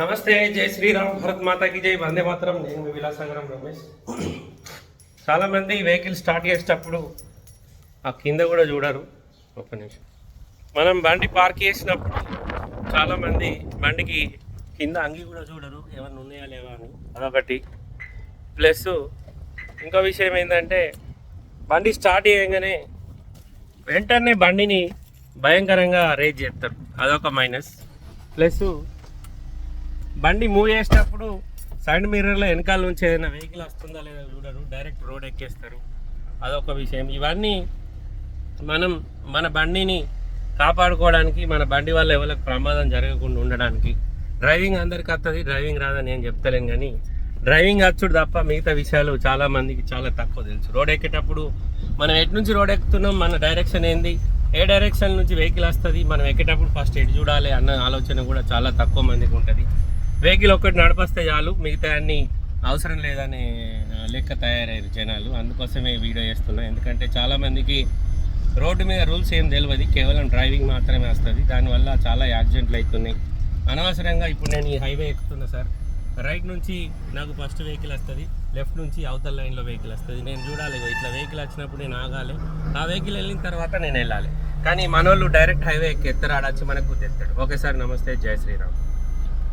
నమస్తే జై శ్రీరామ్ భరత్ మాతాకి జై వందే మాత్రం. నేను మీ విలాసంగరం రమేష్. చాలామంది వెహికల్ స్టార్ట్ చేసేటప్పుడు ఆ కింద కూడా చూడరు. ఒక్క నిమిషం. మనం బండి పార్క్ చేసినప్పుడు చాలామంది బండికి కింద అంగి కూడా చూడరు. ఏమన్నా ఉన్నాయా లేవా అని. అదొకటి. ప్లస్ ఇంకో విషయం ఏంటంటే బండి స్టార్ట్ చేయగానే వెంటనే బండిని భయంకరంగా రేజ్ చేస్తారు. అదొక మైనస్. ప్లస్ బండి మూవ్ చేసేటప్పుడు సైడ్ మిర్రర్లో వెనకాల నుంచి ఏదైనా వెహికల్ వస్తుందా లేదా చూడరు. డైరెక్ట్ రోడ్ ఎక్కేస్తారు. అదొక విషయం. ఇవన్నీ మనం మన బండిని కాపాడుకోవడానికి మన బండి వల్ల ఎవరికి ప్రమాదం జరగకుండా ఉండడానికి. డ్రైవింగ్ అందరికి వస్తుంది డ్రైవింగ్ రాదని నేను చెప్తలేను కానీ డ్రైవింగ్ వచ్చుడు తప్ప మిగతా విషయాలు చాలా మందికి చాలా తక్కువ తెలుసు. రోడ్ ఎక్కేటప్పుడు మనం ఎటు నుంచి రోడ్ ఎక్కుతున్నాం మన డైరెక్షన్ ఏంది? ఏ డైరెక్షన్ నుంచి వెహికల్ వస్తుంది మనం ఎక్కేటప్పుడు ఫస్ట్ ఎటు చూడాలి అన్న ఆలోచన కూడా చాలా తక్కువ మందికి ఉంటుంది. వెహికల్ ఒక్కటి నడిపిస్తే చాలు మిగతా అన్ని అవసరం లేదనే లెక్క తయారయ్యారు జనాలు. అందుకోసమే వీడియో చేస్తున్నా. ఎందుకంటే చాలామందికి రోడ్డు మీద రూల్స్ ఏం తెలియదు కేవలం డ్రైవింగ్ మాత్రమే వస్తుంది. దానివల్ల చాలా యాక్సిడెంట్లు అవుతున్నాయి అనవసరంగా ఇప్పుడు నేను ఈ హైవే ఎక్కుతున్నా సార్. రైట్ నుంచి నాకు ఫస్ట్ వెహికల్ వస్తుంది. లెఫ్ట్ నుంచి అవతల లైన్లో వెహికల్ వస్తుంది. నేను చూడాలి ఇట్లా వెహికల్ వచ్చినప్పుడు నేను ఆగాలి. ఆ వెహికల్ వెళ్ళిన తర్వాత నేను వెళ్ళాలి. కానీ మనోళ్ళు డైరెక్ట్ హైవే ఎక్కి ఎత్తరాడొచ్చి మనకు తెస్తాడు ఓకే సార్ నమస్తే. జై శ్రీరామ్.